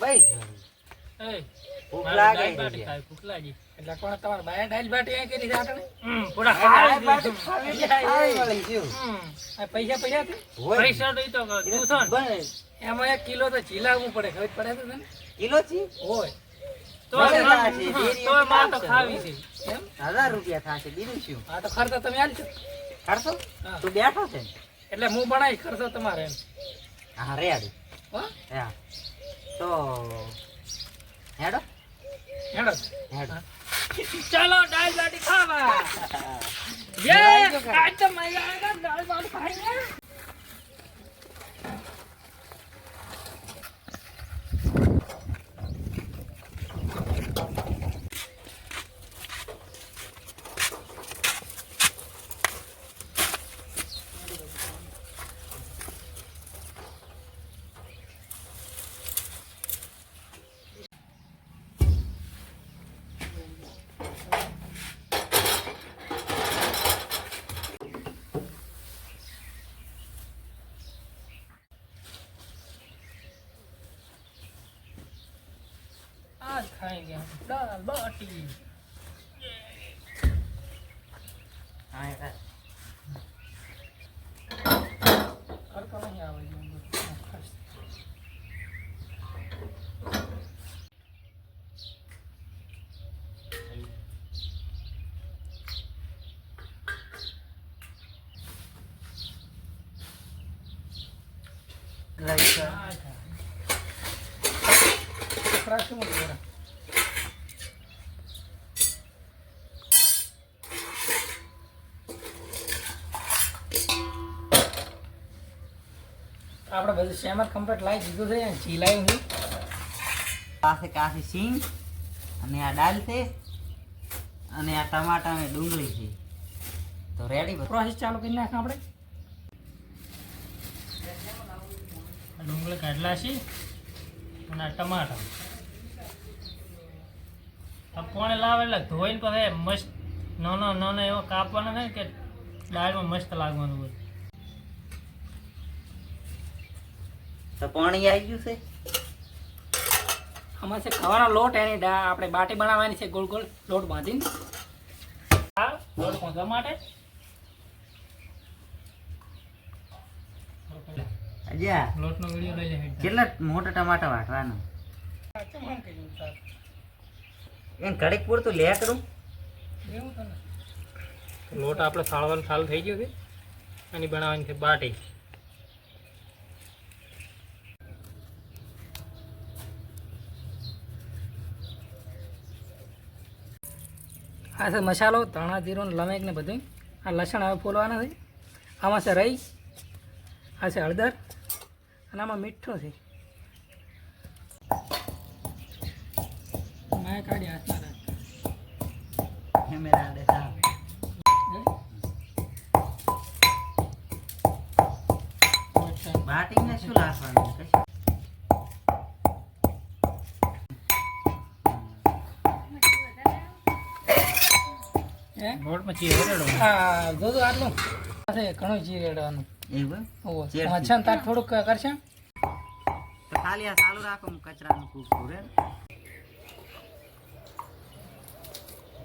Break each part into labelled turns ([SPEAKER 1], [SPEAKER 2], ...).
[SPEAKER 1] ભાઈ ભૂખ લાગે
[SPEAKER 2] ભૂખ લાગી. એટલે કોણ તમારા બાયા બાટી અહીં કરી પૂરા
[SPEAKER 1] આ બાટી
[SPEAKER 2] આ પૈસા પૈસા પૈસા તો છો ને,
[SPEAKER 1] બસ,
[SPEAKER 2] એમાં એક કિલો તો ચીલાવવું પડે ખબર પડે છે તને?
[SPEAKER 1] કિલો ચી?
[SPEAKER 2] હોય. તો
[SPEAKER 1] આ
[SPEAKER 2] ખાવી છે. એમ?
[SPEAKER 1] હજાર રૂપિયા થશે બીજું શું?
[SPEAKER 2] હા તો ખર્ચો તમે આલજો
[SPEAKER 1] ખર્ચો. તું બેઠો છે?
[SPEAKER 2] એટલે હું બનાવી ખર્ચો તમારે
[SPEAKER 1] હા રે
[SPEAKER 2] આડી
[SPEAKER 1] હા? તો હેડો.
[SPEAKER 2] હેડો.
[SPEAKER 1] હેડો.
[SPEAKER 2] ચાલો દાલ બાટી ખાવા. યે આજ તો મજા આયેગા દાલ બાટી खाएंगे हम दाल बाटी Like that. આપણે બધું સેમર કમ્પ્લીટ લાવી દીધું છે અને ચીલાયું છે.
[SPEAKER 1] પાસે કાચી સિંગ અને આ દાલ છે અને આ ટમાટા અને ડુંગળી છે. તો રેડી
[SPEAKER 2] પ્રોસેસ ચાલુ કરી નાખ આપણે. ડુંગળી કાઢલા છે અને આ ટમાટા. આ કોણે લાવે એટલે ધોઈને પછી મસ્ત નાનો નાનો એવો કાપવાનો છે કે દાળમાં મસ્ત લાગવાનું હોય.
[SPEAKER 1] તો પાણી આવી ગયું છે?
[SPEAKER 2] આમાં છે ખાવાનો લોટ એની આપણે બાટી બનાવવાની છે ગોળ ગોળ લોટ બાંધીને. લોટ પહોંચવા માટે. લોટનો વીડિયો લઈ લે
[SPEAKER 1] કેટલા મોટા ટમાટા વાટવાના? એમ ઘડીક પૂરતું લે કરું.
[SPEAKER 2] લોટ આપણે સાળવાનું ચાલુ થઈ ગયું છે. અને બનાવવાની છે બાટી. આ છે મસાલો ધાણા જીરું લમેક ને બધું આ લસણ હવે ફોલવાના છે. આમાં છે રઈ આ છે હળદર અને આમાં મીઠું છે. મેં કાઢી હાથમાં રાખ.
[SPEAKER 1] કેમેરા
[SPEAKER 2] લોટમાં ચીર રેડવાનું. હા જોજો આટલું. છે ઘણું ચીર રેડવાનું.
[SPEAKER 1] એવું
[SPEAKER 2] ઓહો
[SPEAKER 1] ચીર
[SPEAKER 2] તાર થોડુંક કરશે?
[SPEAKER 1] તો ખાલી આ ચાલુ રાખો હું કચરાનું કૂકું રે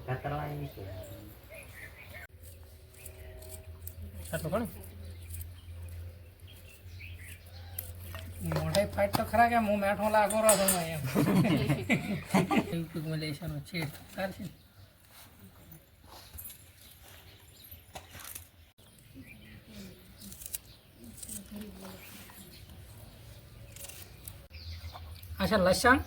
[SPEAKER 1] કતરવાની છે.
[SPEAKER 2] આટલું ઘણું મોઢે ફાઈટ તો ખરા કે હું મેઠો લાગો રહ્યો છું એમ. યુટ્યુબમાં લેવાનો છે? અચ્છા લસણ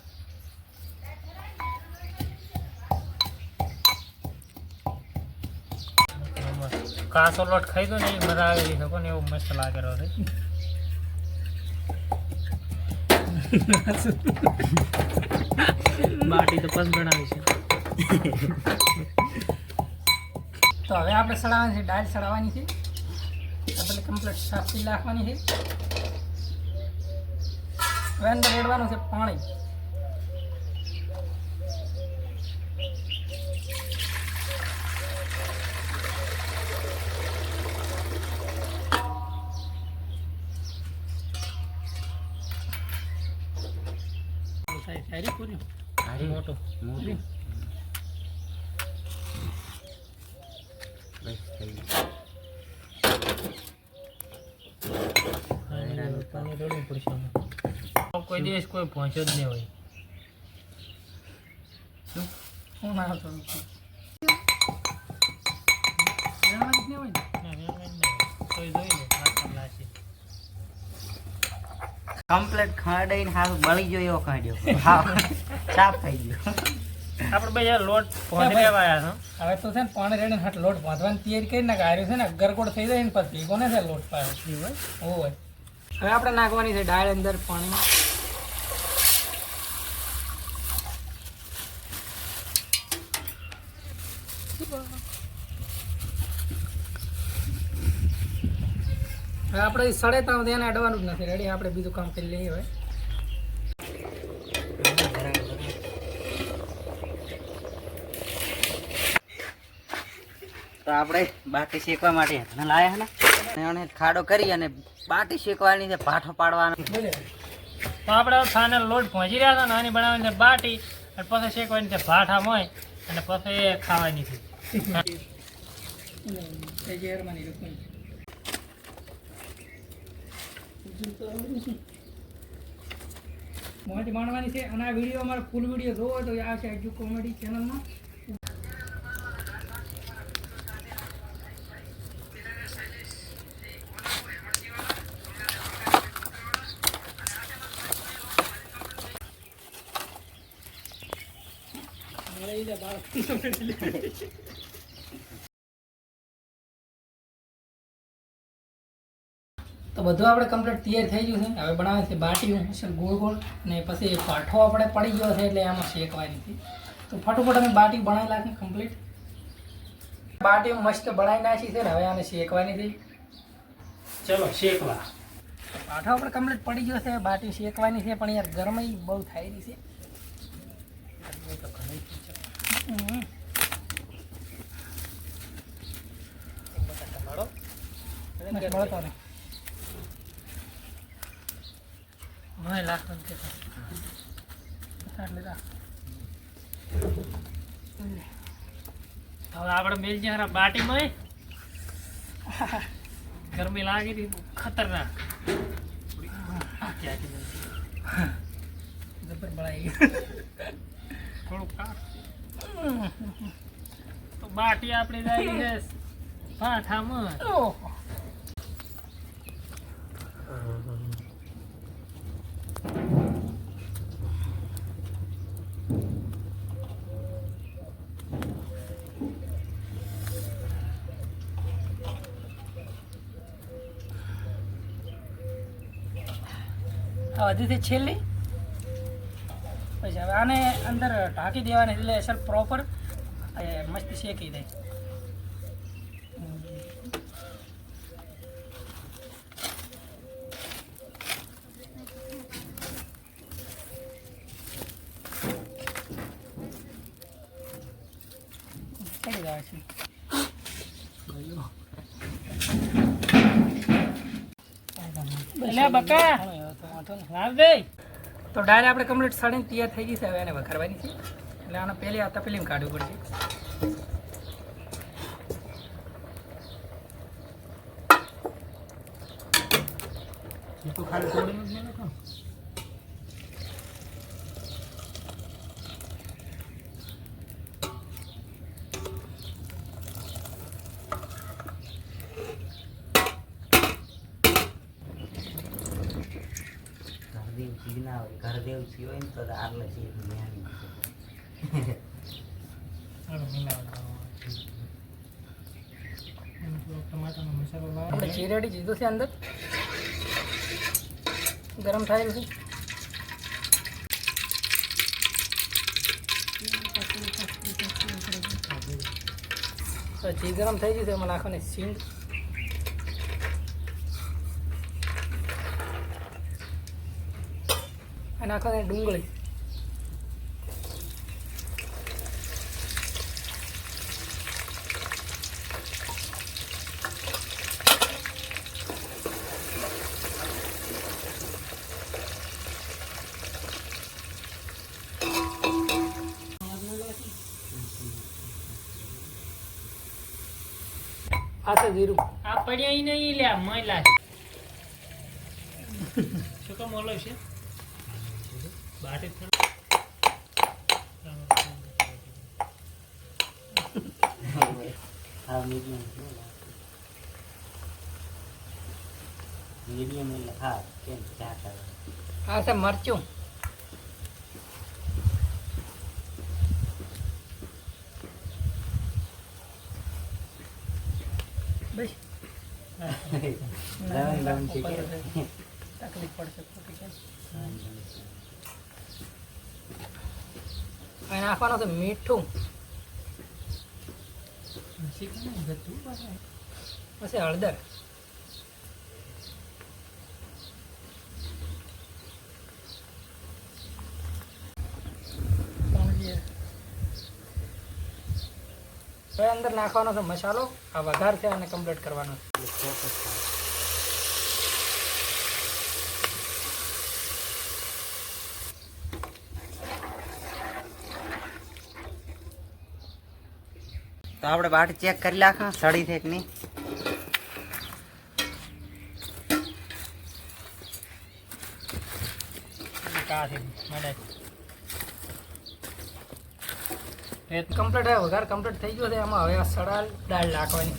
[SPEAKER 2] કાસો લોટ ખાઈ દો ને એ મજા આવી શકો ને એવું મસ્ત લાગે રહ્યો છે બાટી તો પસ બનાવી છે તો હવે આપણે સડાવવાની છે દાળ સડાવવાની છે. આપણે કમ્પ્લીટ સાફ કરી નાખવાની છે. હવે અંદર રેડવાનું છે પાણી. મોટો.
[SPEAKER 1] મોટો.
[SPEAKER 2] પાણી રેડવું પડશે. કોઈ દિવસ કોઈ પહોંચ્યો જ નહીં હોય.
[SPEAKER 1] શું?
[SPEAKER 2] હું ના ને? ના, લાશે.
[SPEAKER 1] કમ્પ્લેટ ખડાઈને હારું બળી ગયો એવો કાઢ્યો હા સાફ થઈ ગયો.
[SPEAKER 2] આપણે બે લોટ પહોંચી આવ્યા છો. હવે તો છે ને પાણી રેડીને હાટ લોટ પહોંચવાની તૈયારી કરી નાખે. આર્યું છે ને ગરગોડ થઈ જાય ને પછી કોને છે લોટ પાડે હોય? હવે આપણે નાખવાની છે ડાળ અંદર પાણીમાં આપણે સડે ત્યાં સુધી એને અડવાનું જ નથી. રેડી આપણે બીજું કામ કરી લઈએ હવે.
[SPEAKER 1] તો આપણે બાટી શેકવા માટે હાથને લાયા ને? એને ખાડો કરી અને બાટી શેકવાની છે પાઠો પાડવાનો.
[SPEAKER 2] તો આપણે થાને લોટ પહોંચી રહ્યા હતા ને આની બનાવવાની છે બાટી અને પછી શેકવાની છે ભાઠા મોય અને પછી ખાવાની છે. મોજ માણવાની છે. અને આ વીડિયો અમારો ફૂલ વીડિયો જોવો તો આવશે આજુ કોમેડી ચેનલમાં તો બધું આપણે કમ્પ્લીટ તૈયાર થઈ ગયું છે. હવે બનાવે છે બાટીયું છે ગોળ ગોળ અને પછી પાઠો આપણે પડી ગયો છે એટલે આમાં શેકવાની હતી. તો ફટોફટ અમે બાટી બનાવી નાખી કમ્પ્લીટ બાટી મસ્ત બનાવી નાખી છે ને હવે આને શેકવાની હતી. ચલો શેકવા. પાઠો આપણે કમ્પ્લીટ પડી ગયો છે બાટી શેકવાની છે પણ યાર ગરમી બહુ થાય રહી છે. મળતો નહીં મને લાગતું નથી એટલે રાખ. હવે આપણે મેલ જરા બાટીમાં ગરમી લાગી હતી ખતરનાક. જબર બળાઈ. થોડું કાઢ. તો બાટી આપણી જાય છે પાઠામાં આ છેલ્લી. પછી હવે આને અંદર ઢાંકી દેવાની એટલે અસર પ્રોપર મસ્ત શેકી દે. જાય છે. બકા તો ડાયરે આપણે કમ્પ્લીટ સડીને તૈયાર થઈ ગઈ છે. હવે એને વઘારવાની છે. એટલે આને પહેલી આ તપેલીમાં કાઢવું પડશે.
[SPEAKER 1] ઘરદેવ સિંહ ના હોય ઘરદેવ સિંહ હોય ને તો આટલે ન્યાની.
[SPEAKER 2] આપણે ચીરેડી જીધું છે અંદર. ગરમ થયેલું છે. તો ગરમ થઈ ગયું છે એમાં નાખવાની સિંગ. અને આખા ડુંગળી. આસે જીરું.
[SPEAKER 3] આ પડ્યા નહીં લે મય શું કામ ઓલો છે?
[SPEAKER 1] મીડિયમ મીડિયમ એટલે હા કેમ ચા કરે
[SPEAKER 2] આ છે મરચું બસ
[SPEAKER 1] છે
[SPEAKER 2] તકલીફ પડશે ખોટી હવે નાખવાનું છે મીઠું. પછી હળદર. અંદર નાખવાનો છે મસાલો. આ વઘાર છે અને કમ્પ્લીટ કરવાનો છે.
[SPEAKER 1] તો આપણે બાટી ચેક કરી નાખા, સડી છે કે નહીં.
[SPEAKER 2] કમ્પ્લીટ વઘાર કમ્પ્લીટ થઈ ગયો છે. એમાં હવે સડાલ, દાળ નાખવાની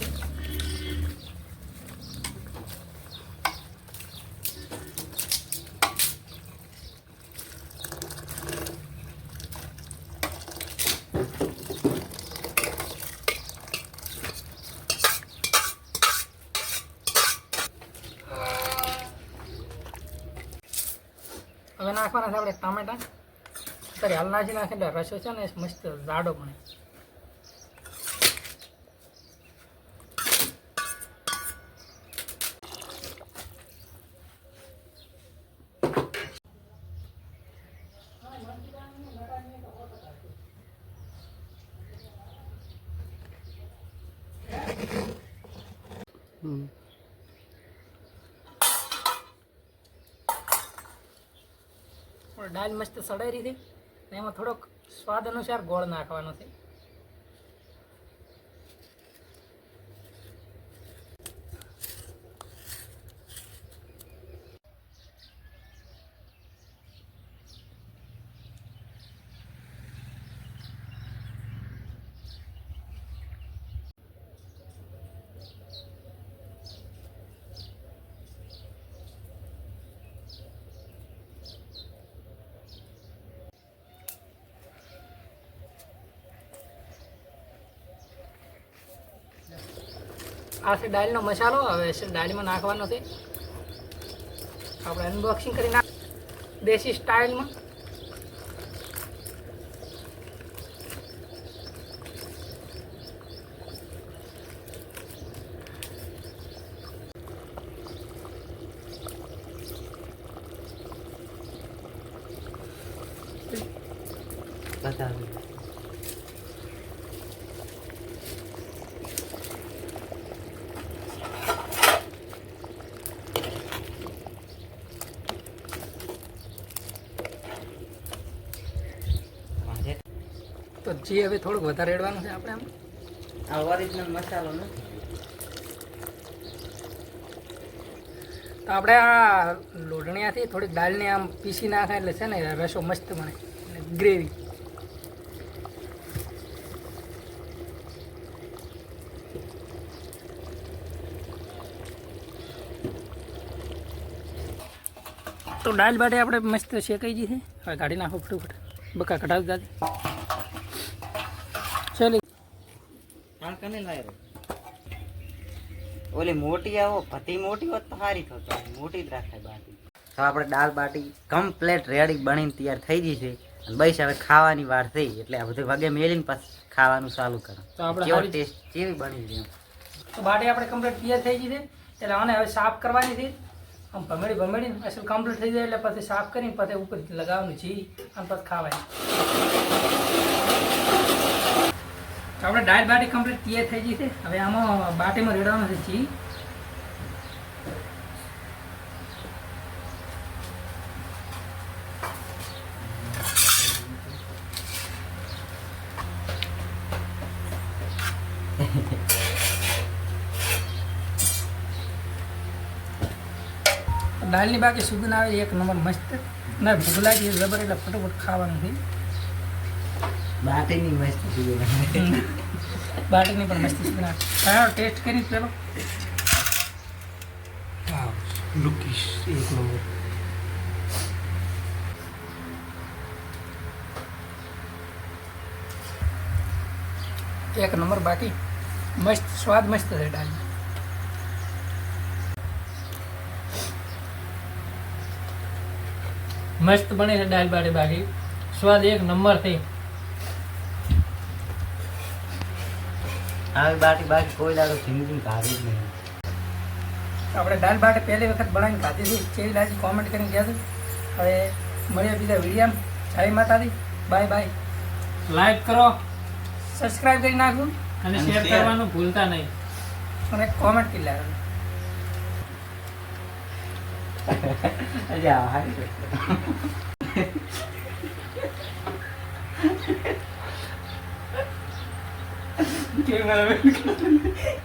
[SPEAKER 2] હવે નાખવાના છે આપણે ટામેટા. અત્યારે હાલ નાખી નાખે એટલે રસો છે ને મસ્ત જાડો બને. દાળ મસ્ત સડાઈ રહી છે. એમાં થોડોક સ્વાદ અનુસાર ગોળ નાખવાનો છે. આ છે દાળનો મસાલો, હવે છે દાળમાં નાખવાનો છે. આપણે અનબોક્સિંગ કરી નાખ દેશી સ્ટાઇલમાં તો જે હવે થોડુંક વધારે રેડવાનું છે આપણે આમ.
[SPEAKER 1] આ ઓરિજિનલ મસાલો ને.
[SPEAKER 2] તો આપણે આ લોઢણિયાથી થોડીક દાળને આમ પીસી નાખે એટલે છે ને રસો મસ્ત બને ગ્રેવી તો દાળ બાટે આપણે મસ્ત શેકાઈ જઈએ છે. હવે કાઢી નાખો ફટાફટ. બકા કઢાવી દાદી ચાલી
[SPEAKER 1] આ કને લાવ્યો ઓલી મોટી આવો પતિ મોટી હોત તો સારી થતો મોટી જ રાખાય બાટી. તો આપણે દાળ બાટી કમ્પ્લેટ રેડી બનીને તૈયાર થઈ ગઈ છે. અને બસ હવે ખાવાની વાર થઈ એટલે આ બધું વગે મેલીને પછી ખાવાનું ચાલુ કરો.
[SPEAKER 2] તો આપણે
[SPEAKER 1] કેવો ટેસ્ટ કેવી બની છે
[SPEAKER 2] તો બાટી આપણે કમ્પ્લીટ તૈયાર થઈ ગઈ છે. એટલે આને હવે સાફ કરવાની છે. આમ ભમેડી ભમેડીને અસલ કમ્પ્લીટ થઈ જાય એટલે પછી સાફ કરીને પછી ઉપર લગાવવાનું જી અને પછી ખાવાની. તો આપણે ડાયટ બાટી કમ્પ્લીટ તૈયાર થઈ ગઈ છે. હવે આમાં બાટીમાં રેડવાનું છે ચી દાળની બાકી સુગંધ આવે એક નંબર મસ્ત. અને ભૂગલા જે જબર એટલે ફટોફટ ખાવાનું થઈ
[SPEAKER 1] બાટીની મસ્તી સુગંધ
[SPEAKER 2] બાટીની પણ મસ્તી સુગંધ કયો ટેસ્ટ કરી પેલો.
[SPEAKER 3] લુકીશ એક નંબર.
[SPEAKER 2] એક નંબર બાકી. મસ્ત સ્વાદ મસ્ત છે દાળ. મસ્ત બને છે દાળ બાટી બાકી સ્વાદ એક નંબર થઈ
[SPEAKER 1] આવી બાટી બાકી કોઈ દાડો જિંદગી ખાધી જ નહીં.
[SPEAKER 2] આપણે દાળ બાટી પહેલી વખત બનાવીને ખાધી હતી કેવી લાગી કોમેન્ટ કરીને કહેજો હવે મળીએ બીજા વિડીયામાં. જય માતાજી. બાય બાય
[SPEAKER 3] લાઈક કરો.
[SPEAKER 2] સબસ્ક્રાઇબ કરી નાખજો.
[SPEAKER 3] અને શેર કરવાનું ભૂલતા નહીં.
[SPEAKER 2] અને કોમેન્ટ કરી લેજો
[SPEAKER 1] અરે આ હારી quieren a la verga.